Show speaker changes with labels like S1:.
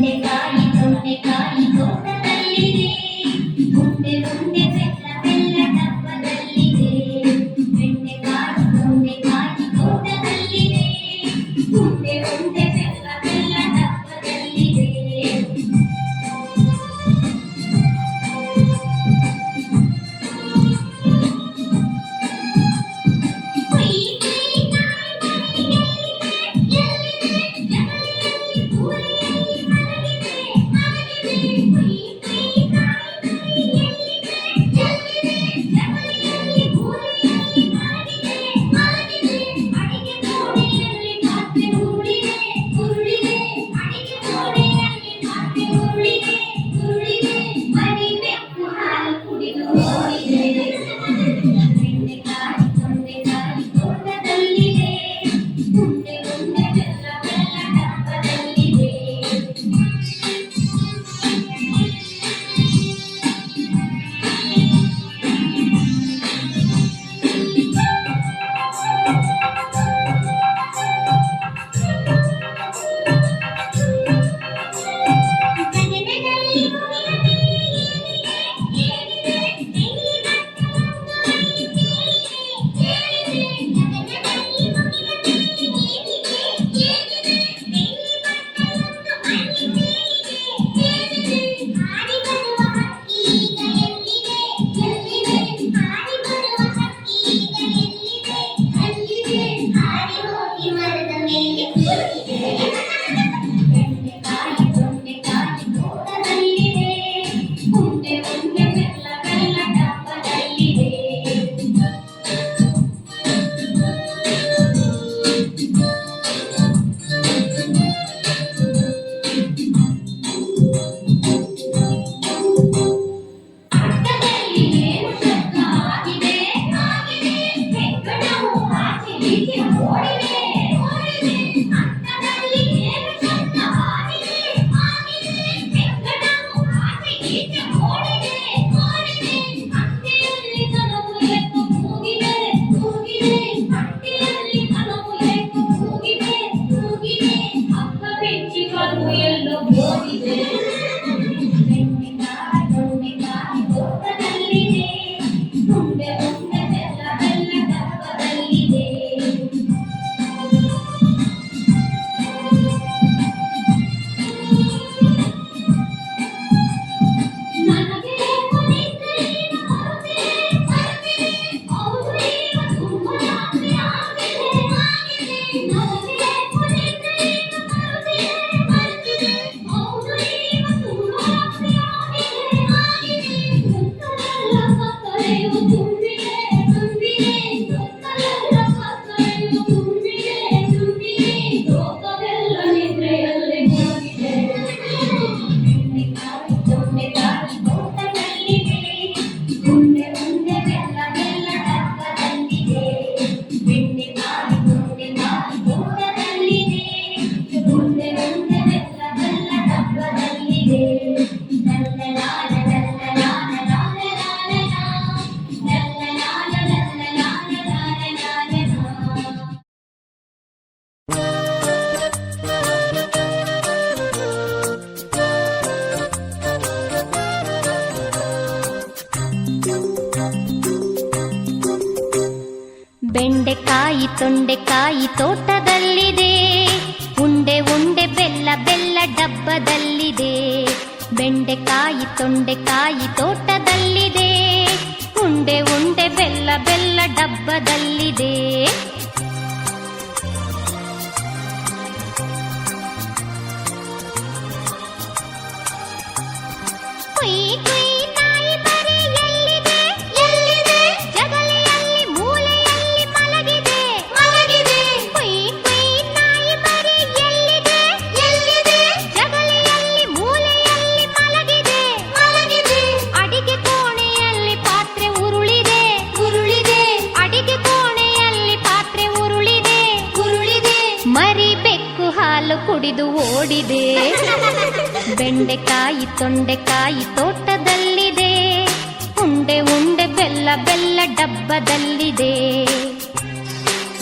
S1: గుండె కాలి గుండె కాలి గుండె తల్లిది. ಬೆಂಡೆಕಾಯಿ ತೊಂಡೆಕಾಯಿ ತೋಟದಲ್ಲಿದೆ ಉಂಡೆ ಉಂಡೆ ಬೆಲ್ಲ ಬೆಲ್ಲ ಡಬ್ಬದಲ್ಲಿದೆ ಬೆಂಡೆಕಾಯಿ ತೊಂಡೆಕಾಯಿ ತೋಟದಲ್ಲಿದೆ ಉಂಡೆ ಉಂಡೆ ಬೆಲ್ಲ ಬೆಲ್ಲ ಡಬ್ಬದಲ್ಲಿದೆ
S2: ಕುಡಿದು ಓಡಿದೆ. ಬೆಂಡೆಕಾಯಿ ತೊಂಡೆಕಾಯಿ ತೋಟದಲ್ಲಿದೆ. ಉಂಡೆ ಉಂಡೆ ಬೆಲ್ಲ ಬೆಲ್ಲ ಡಬ್ಬದಲ್ಲಿದೆ.